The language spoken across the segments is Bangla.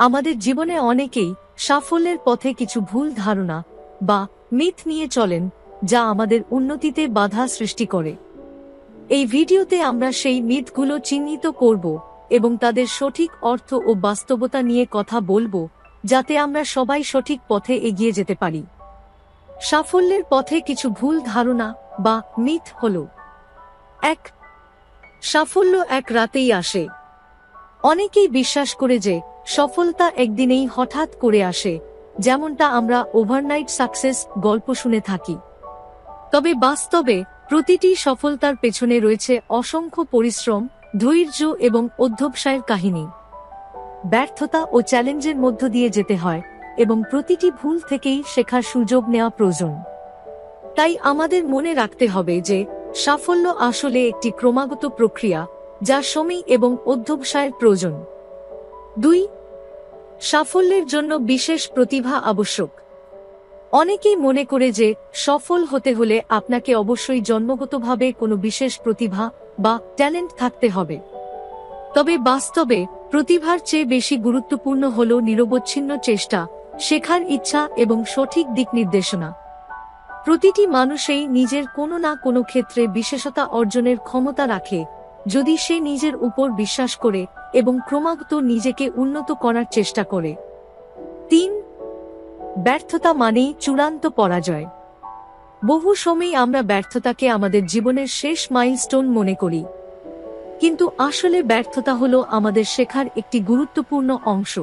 আমাদের জীবনে অনেকেই সাফল্যের পথে কিছু ভুল ধারণা বা মিথ নিয়ে চলেন, যা আমাদের উন্নতিতে বাধা সৃষ্টি করে। এই ভিডিওতে আমরা সেই মিথগুলো চিহ্নিত করব এবং তাদের সঠিক অর্থ ও বাস্তবতা নিয়ে কথা বলব, যাতে আমরা সবাই সঠিক পথে এগিয়ে যেতে পারি। সাফল্যের পথে কিছু ভুল ধারণা বা মিথ হল। এক, সাফল্য এক রাতেই আসে। অনেকেই বিশ্বাস করে যে, সফলতা একদিনেই হঠাৎ করে আসে, যেমনটা আমরা ওভারনাইট সাকসেস গল্প শুনে থাকি। তবে বাস্তবে, প্রতিটি সফলতার পেছনে রয়েছে অসংখ্য পরিশ্রম, ধৈর্য এবং অধ্যবসায়ের কাহিনী। ব্যর্থতা ও চ্যালেঞ্জের মধ্য দিয়ে যেতে হয়, এবং প্রতিটি ভুল থেকেই শেখার সুযোগ নেওয়া প্রয়োজন। তাই আমাদের মনে রাখতে হবে যে, সাফল্য আসলে একটি ক্রমাগত প্রক্রিয়া যা সময় এবং অধ্যবসায়ের প্রয়োজন। দুই, সাফল্যের জন্য বিশেষ প্রতিভা আবশ্যক। অনেকেই মনে করে যে সফল হতে হলে আপনাকে অবশ্যই জন্মগতভাবে কোনো বিশেষ প্রতিভা বা ট্যালেন্ট থাকতে হবে। তবে বাস্তবে প্রতিভার চেয়ে বেশি গুরুত্বপূর্ণ হল নিরবচ্ছিন্ন চেষ্টা, শেখার ইচ্ছা এবং সঠিক দিক নির্দেশনা। প্রতিটি মানুষেই নিজের কোনো না কোনো ক্ষেত্রে বিশেষতা অর্জনের ক্ষমতা রাখে যদি সে নিজের উপর বিশ্বাস করে এবং ক্রমাগত নিজেকে উন্নত করার চেষ্টা করে। তিন, ব্যর্থতা মানেই চূড়ান্ত পরাজয়। বহু সময় আমরা ব্যর্থতাকে আমাদের জীবনের শেষ মাইলস্টোন মনে করি। কিন্তু আসলে ব্যর্থতা হল আমাদের শেখার একটি গুরুত্বপূর্ণ অংশ।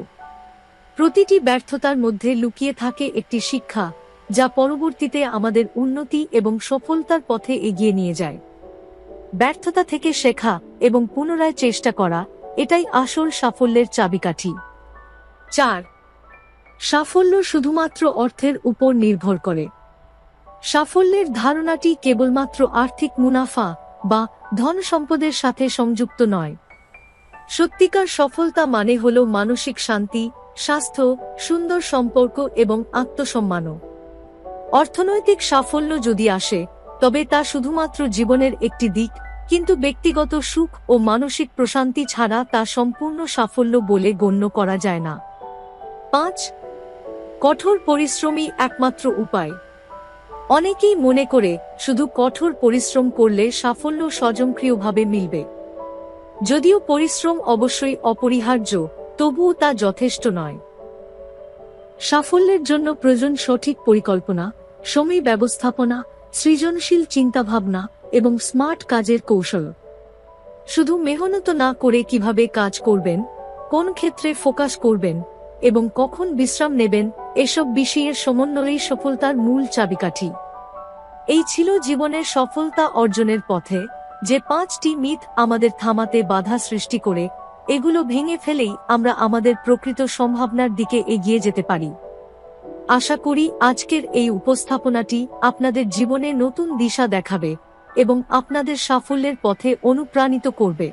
প্রতিটি ব্যর্থতার মধ্যে লুকিয়ে থাকে একটি শিক্ষা, যা পরবর্তীতে আমাদের উন্নতি এবং সফলতার পথে এগিয়ে নিয়ে যায়। ব্যর্থতা থেকে শেখা এবং পুনরায় চেষ্টা করা, এটাই আসল সাফল্যের চাবিকাঠি। চার, সাফল্য শুধুমাত্র অর্থের উপর নির্ভর করে। সাফল্যের ধারণাটি কেবলমাত্র আর্থিক মুনাফা বা ধন সম্পদের সাথে সংযুক্ত নয়। সত্যিকার সফলতা মানে হল মানসিক শান্তি, স্বাস্থ্য, সুন্দর সম্পর্ক এবং আত্মসম্মানও। অর্থনৈতিক সাফল্য যদি আসে তবে তা শুধুমাত্র জীবনের একটি দিক, কিন্তু ব্যক্তিগত সুখ ও মানসিক প্রশান্তি ছাড়া তা সম্পূর্ণ সাফল্য বলে গণ্য করা যায় না। পাঁচ, কঠোর পরিশ্রমই একমাত্র উপায়। অনেকেই মনে করে, শুধু কঠোর পরিশ্রম করলে সাফল্য স্বয়ংক্রিয়ভাবে মিলবে। যদিও পরিশ্রম অবশ্যই অপরিহার্য, তবুও তা যথেষ্ট নয়। সাফল্যের জন্য প্রয়োজন সঠিক পরিকল্পনা, সময় ব্যবস্থাপনা সৃজনশীল চিন্তাভাবনা এবং স্মার্ট কাজের কৌশল। শুধু মেহনত না করে কীভাবে কাজ করবেন, কোন ক্ষেত্রে ফোকাস করবেন এবং কখন বিশ্রাম নেবেন, এসব বিষয়ের সমন্বয়েই সফলতার মূল চাবিকাঠি। এই ছিল জীবনের সফলতা অর্জনের পথে, যে পাঁচটি মিথ আমাদের থামাতে বাধা সৃষ্টি করে, এগুলো ভেঙে ফেলেই আমরা আমাদের প্রকৃত সম্ভাবনার দিকে এগিয়ে যেতে পারি। আশা করি আজকের এই উপস্থাপনাটি আপনাদের জীবনে নতুন দিশা দেখাবে এবং আপনাদের সাফল্যের পথে অনুপ্রাণিত করবে।